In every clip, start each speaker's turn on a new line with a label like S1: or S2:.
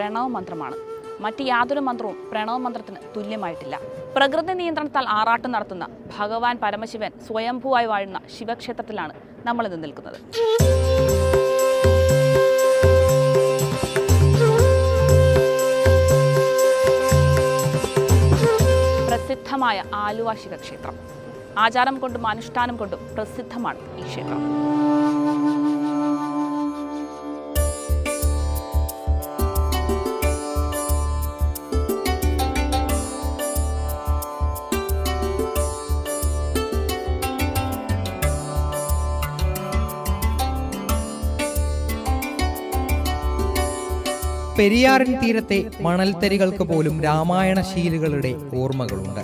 S1: പ്രണവ മന്ത്രമാണ്. മറ്റ് യാതൊരു മന്ത്രവും പ്രണവ മന്ത്രത്തിന് തുല്യമായിട്ടില്ല. പ്രകൃതി നിയന്ത്രണത്താൽ ആറാട്ട് നടത്തുന്ന ഭഗവാൻ പരമശിവൻ സ്വയംഭൂവായി വാഴുന്ന ശിവക്ഷേത്രത്തിലാണ് നമ്മളിന്ന് നിൽക്കുന്നത്. പ്രസിദ്ധമായ ആലുവ ശിവക്ഷേത്രം. ആചാരം കൊണ്ടും അനുഷ്ഠാനം കൊണ്ടും പ്രസിദ്ധമാണ് ഈ ക്ഷേത്രം.
S2: പെരിയാറിൻ തീരത്തെ മണൽത്തരികൾക്ക് പോലും രാമായണ ശീലുകളുടെ ഓർമ്മകളുണ്ട്.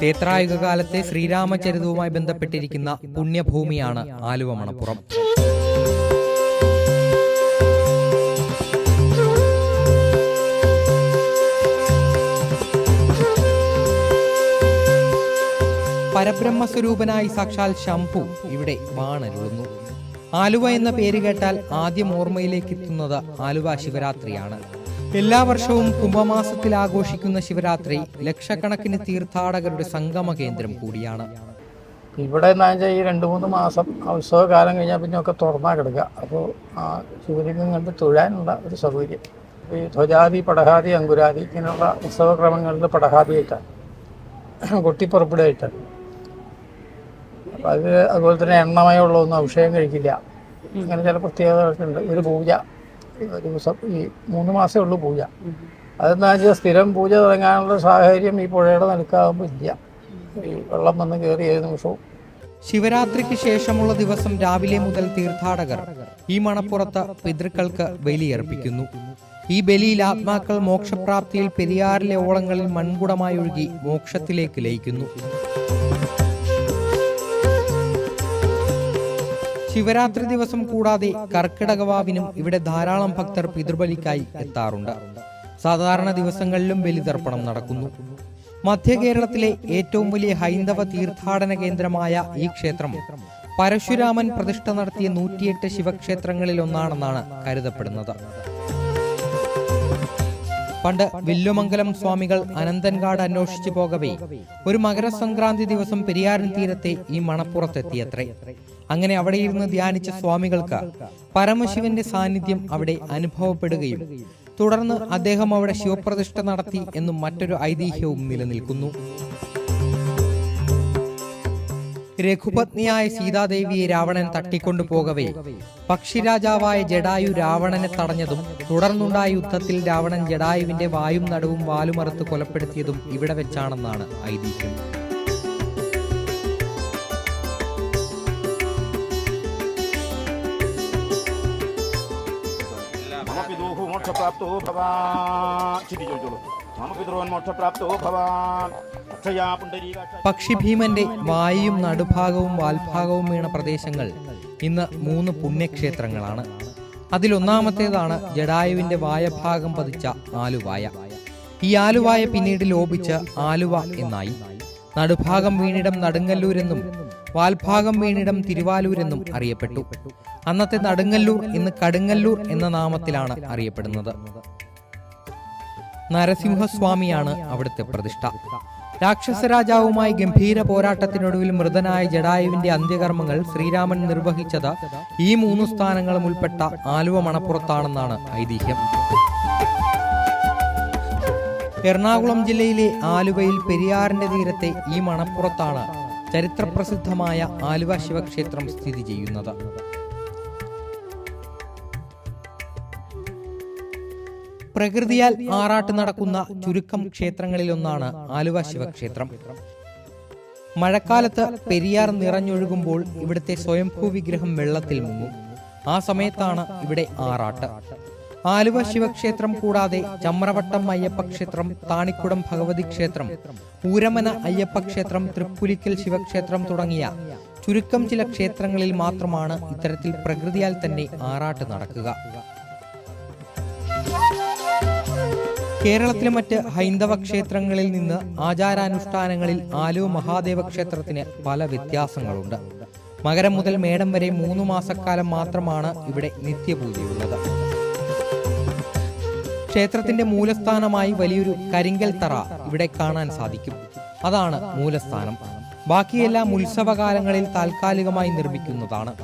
S2: തേത്രായുഗ കാലത്തെ ശ്രീരാമചരിതവുമായി ബന്ധപ്പെട്ടിരിക്കുന്ന പുണ്യഭൂമിയാണ് ആലുവ മണപ്പുറം പരബ്രഹ്മസ്വരൂപനായി സാക്ഷാൽ ശംഭു ഇവിടെ വാണരുളുന്നു. ആലുവ എന്ന പേര് കേട്ടാൽ ആദ്യം ഓർമ്മയിലേക്ക് എത്തുന്നത് ആലുവ ശിവരാത്രിയാണ്. എല്ലാ വർഷവും കുംഭമാസത്തിൽ ആഘോഷിക്കുന്ന ശിവരാത്രി ലക്ഷക്കണക്കിന് തീർത്ഥാടകരുടെ സംഗമ കേന്ദ്രം കൂടിയാണ്.
S3: ഇവിടെ എന്നാ വെച്ചാൽ ഈ രണ്ട് മൂന്ന് മാസം ഉത്സവകാലം കഴിഞ്ഞാൽ പിന്നെ ഒക്കെ തുറന്നാ കിടക്കുക. അപ്പോൾ ആ ശിവലിംഗം കണ്ട് തൊഴാനുള്ള ഒരു സൗകര്യം. ഈ ധ്വജാതി പടഹാതി അങ്കുരാതി ഇങ്ങനെയുള്ള ഉത്സവക്രമങ്ങളിൽ പടഹാതിയായിട്ടാണ് കൊട്ടിപ്പുറപ്പെടുകയായിട്ടാണ്. അപ്പം അത് അതുപോലെ തന്നെ എണ്ണമയമുള്ളതൊന്നും അഭിഷേകം കഴിക്കില്ല. അങ്ങനെ ചില പ്രത്യേകതകളൊക്കെ ഉണ്ട്. ഒരു പൂജ ഒരു ദിവസം ഈ മൂന്ന് മാസമേ ഉള്ളൂ പൂജ. അതെന്താ വെച്ചാൽ സ്ഥിരം പൂജ തുടങ്ങാനുള്ള സാഹചര്യം ഈ പുഴയുടെ നിലക്കാകുമ്പോൾ ഇല്ല. ഈ വെള്ളം വന്ന് കയറി ഏത് നിമിഷവും.
S2: ശിവരാത്രിക്ക് ശേഷമുള്ള ദിവസം രാവിലെ മുതൽ തീർത്ഥാടകർ ഈ മണപ്പുറത്ത് പിതൃക്കൾക്ക് ബലിയർപ്പിക്കുന്നു ഈ ബലിയിൽ ആത്മാക്കൾ മോക്ഷപ്രാപ്തിയിൽ പെരിയാറിലെ ഓളങ്ങളിൽ മൺകുടമായി ഒഴുകി മോക്ഷത്തിലേക്ക് ലയിക്കുന്നു. ശിവരാത്രി ദിവസം കൂടാതെ കർക്കിടകവാവിനും ഇവിടെ ധാരാളം ഭക്തർ പിതൃബലിക്കായി എത്താറുണ്ട്. സാധാരണ ദിവസങ്ങളിലും ബലിതർപ്പണം നടക്കുന്നു. മധ്യ കേരളത്തിലെ ഏറ്റവും വലിയ ഹൈന്ദവ തീർത്ഥാടന കേന്ദ്രമായ ഈ ക്ഷേത്രം പരശുരാമൻ പ്രതിഷ്ഠ നടത്തിയ നൂറ്റിയെട്ട് ശിവക്ഷേത്രങ്ങളിൽ ഒന്നാണെന്നാണ് കരുതപ്പെടുന്നത്. പണ്ട് വില്ലുമംഗലം സ്വാമികൾ അനന്തൻകാട് അന്വേഷിച്ചു പോകവേ. ഒരു മകരസംക്രാന്തി ദിവസം പെരിയാറിൻ തീരത്തെ ഈ മണപ്പുറത്തെത്തിയത്രേ. അങ്ങനെ അവിടെ ഇരുന്ന് ധ്യാനിച്ച സ്വാമികൾക്ക് പരമശിവന്റെ സാന്നിധ്യം അവിടെ അനുഭവപ്പെടുകയും തുടർന്ന് അദ്ദേഹം അവിടെ ശിവപ്രതിഷ്ഠ നടത്തി എന്നും മറ്റൊരു ഐതിഹ്യവും നിലനിൽക്കുന്നു. രഘുപത്നിയായ സീതാദേവിയെ രാവണൻ തട്ടിക്കൊണ്ടുപോകവേ പക്ഷിരാജാവായ ജഡായു രാവണനെ തടഞ്ഞതും തുടർന്നുണ്ടായ യുദ്ധത്തിൽ രാവണൻ ജഡായുവിന്റെ വായും നടുവും വാലുമറുത്ത് കൊലപ്പെടുത്തിയതും ഇവിടെ വെച്ചാണെന്നാണ് ഐതിഹ്യം.
S4: മോക്ഷപ്രാപ്തോ ഭവാൻ. ചിന്തിച്ചോളൂ നമുക്ക് ധ്രുവൻ മോക്ഷപ്രാപ്തോ ഭവാൻ.
S2: പക്ഷിഭീമന്റെ വായും നടുഭാഗവും വാൽഭാഗവും വീണ പ്രദേശങ്ങൾ ഇന്ന് മൂന്ന് പുണ്യക്ഷേത്രങ്ങളാണ്. അതിലൊന്നാമത്തേതാണ് ജഡായുവിന്റെ വായഭാഗം പതിച്ച ആലുവായ. ഈ ആലുവായ പിന്നീട് ലോപിച്ച് ആലുവ എന്നായി. നടുഭാഗം വീണിടം നടുങ്ങല്ലൂരെന്നും വാൽഭാഗം വീണിടം തിരുവാലൂരെന്നും അറിയപ്പെട്ടു. അന്നത്തെ നടുങ്ങല്ലൂർ ഇന്ന് കടുങ്ങല്ലൂർ എന്ന നാമത്തിലാണ് അറിയപ്പെടുന്നത്. നരസിംഹസ്വാമിയാണ് അവിടുത്തെ പ്രതിഷ്ഠ. രാക്ഷസരാജാവുമായി ഗംഭീര പോരാട്ടത്തിനൊടുവിൽ മൃതനായ ജഡായുവിന്റെ അന്ത്യകർമ്മങ്ങൾ ശ്രീരാമൻ നിർവഹിച്ചത് ഈ മൂന്ന് സ്ഥാനങ്ങളും ഉൾപ്പെട്ട ആലുവ മണപ്പുറത്താണെന്നാണ് ഐതിഹ്യം. എറണാകുളം ജില്ലയിലെ ആലുവയിൽ പെരിയാറിന്റെ തീരത്തെ ഈ മണപ്പുറത്താണ് ചരിത്രപ്രസിദ്ധമായ ആലുവ ശിവക്ഷേത്രം സ്ഥിതി ചെയ്യുന്നത്. പ്രകൃതിയാൽ ആറാട്ട് നടക്കുന്ന ചുരുക്കം ക്ഷേത്രങ്ങളിലൊന്നാണ് ആലുവ ശിവക്ഷേത്രം. മഴക്കാലത്ത് പെരിയാർ നിറഞ്ഞൊഴുകുമ്പോൾ ഇവിടുത്തെ സ്വയംഭൂ വിഗ്രഹം വെള്ളത്തിൽ മുങ്ങും. ആ സമയത്താണ് ഇവിടെ ആറാട്ട്. ആലുവ ശിവക്ഷേത്രം കൂടാതെ ചമ്രവട്ടം അയ്യപ്പ ക്ഷേത്രം താണിക്കുടം ഭഗവതി ക്ഷേത്രം ഊരമന അയ്യപ്പ ക്ഷേത്രം തൃപ്പുലിക്കൽ ശിവക്ഷേത്രം തുടങ്ങിയ ചുരുക്കം ചില ക്ഷേത്രങ്ങളിൽ മാത്രമാണ് ഇത്തരത്തിൽ പ്രകൃതിയാൽ തന്നെ ആറാട്ട് നടക്കുക. കേരളത്തിലെ മറ്റ് ഹൈന്ദവ ക്ഷേത്രങ്ങളിൽ നിന്ന് ആചാരാനുഷ്ഠാനങ്ങളിൽ ആലുവ മഹാദേവ ക്ഷേത്രത്തിന് പല വ്യത്യാസങ്ങളുണ്ട്. മകരം മുതൽ മേടം വരെ മൂന്ന് മാസക്കാലം മാത്രമാണ് ഇവിടെ നിത്യപൂജയുള്ളത്. ക്ഷേത്രത്തിന്റെ മൂലസ്ഥാനമായി വലിയൊരു കരിങ്കൽ തറ ഇവിടെ കാണാൻ സാധിക്കും. അതാണ് മൂലസ്ഥാനം. ബാക്കിയെല്ലാം ഉത്സവകാലങ്ങളിൽ താൽക്കാലികമായി നിർമ്മിക്കുന്നതാണ്.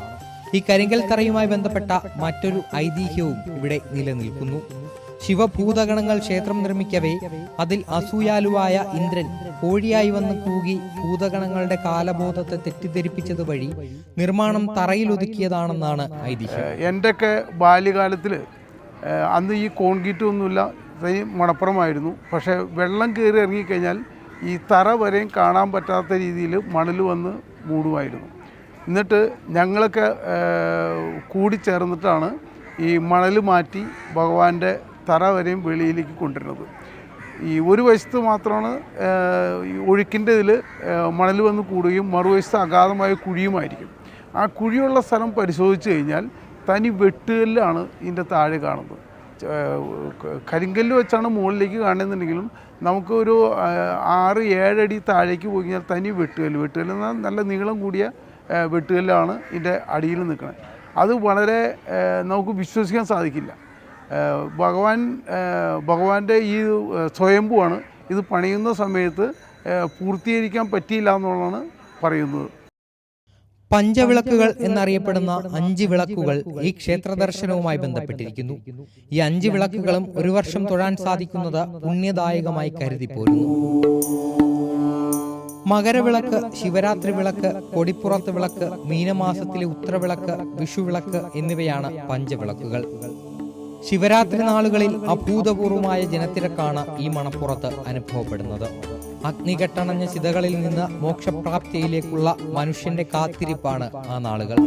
S2: ഈ കരിങ്കൽ തറയുമായി ബന്ധപ്പെട്ട മറ്റൊരു ഐതിഹ്യവും ഇവിടെ നിലനിൽക്കുന്നു. ശിവഭൂതഗണങ്ങൾ ക്ഷേത്രം നിർമ്മിക്കവേ അതിൽ അസൂയാലുവായ ഇന്ദ്രൻ കോഴിയായി വന്ന് കൂകി ഭൂതഗണങ്ങളുടെ കാലബോധത്തെ തെറ്റിദ്ധരിപ്പിച്ചത് വഴി നിർമ്മാണം തറയിലൊതുക്കിയതാണെന്നാണ് ഐതിഹ്യം.
S5: എന്റെയൊക്കെ ബാല്യകാലത്തിൽ അന്ന് ഈ കോൺക്രീറ്റ് ഒന്നുമില്ല ഈ മണപ്പുറമായിരുന്നു. പക്ഷേ വെള്ളം കയറി ഇറങ്ങിക്കഴിഞ്ഞാൽ ഈ തറ വരെയും കാണാൻ പറ്റാത്ത രീതിയിൽ മണൽ വന്ന് മൂടുമായിരുന്നു. എന്നിട്ട് ഞങ്ങളൊക്കെ കൂടി ചേർന്നിട്ടാണ് ഈ മണൽ മാറ്റി ഭഗവാന്റെ തറ വരെയും വെളിയിലേക്ക് കൊണ്ടുവരുന്നത്. ഈ ഒരു വശത്ത് മാത്രമാണ് ഒഴുക്കിന്റെ ഇതിൽ മണൽ വന്ന് കൂടുകയും മറുവശത്ത് അഗാധമായ കുഴിയുമായിരിക്കും. ആ കുഴിയുള്ള സ്ഥലം പരിശോധിച്ച് കഴിഞ്ഞാൽ തനി വെട്ടുകല്ലാണ് ഇതിന്റെ താഴെ കാണുന്നത്. കരിങ്കല്ല് വെച്ചാണ് മുകളിലേക്ക് കാണുന്നുണ്ടെങ്കിലും നമുക്കൊരു ഒരു ആറ് ഏഴടി താഴേക്ക് പോയി കഴിഞ്ഞാൽ തനി വെട്ടുകല്ല്. വെട്ടുകല്ല് എന്നാൽ നല്ല നീളം കൂടിയ വെട്ടുകല്ലാണ് ഇതിന്റെ അടിയിൽ നിൽക്കുന്നത്. അത് വളരെ നമുക്ക് വിശ്വസിക്കാൻ സാധിക്കില്ല. ഭഗവാൻ ഭഗവാന്റെ ഈ സ്വയംഭുവാണ്. ഇത് പണിയുന്ന സമയത്ത് പൂർത്തീകരിക്കാൻ പറ്റിയില്ല എന്നുള്ളതാണ് പറയുന്നത്.
S2: പഞ്ചവിളക്കുകൾ എന്നറിയപ്പെടുന്ന അഞ്ച് വിളക്കുകൾ ഈ ക്ഷേത്ര ദർശനവുമായി ബന്ധപ്പെട്ടിരിക്കുന്നു. ഈ അഞ്ച് വിളക്കുകളും ഒരു വർഷം തൊഴാൻ സാധിക്കുന്നത് പുണ്യദായകമായി കരുതി പോരുന്നു. മകരവിളക്ക് ശിവരാത്രി വിളക്ക് കൊടിപ്പുറത്ത് വിളക്ക് മീനമാസത്തിലെ ഉത്തരവിളക്ക് വിഷുവിളക്ക് എന്നിവയാണ് പഞ്ചവിളക്കുകൾ. ശിവരാത്രി നാളുകളിൽ അഭൂതപൂർവമായ ജനത്തിരക്കാണ് ഈ മണപ്പുറത്ത് അനുഭവപ്പെടുന്നത്. അഗ്നികെട്ടണഞ്ഞ ചിതകളിൽ നിന്ന് മോക്ഷപ്രാപ്തിയിലേക്കുള്ള മനുഷ്യന്റെ കാത്തിരിപ്പാണ് ആ നാളുകൾ.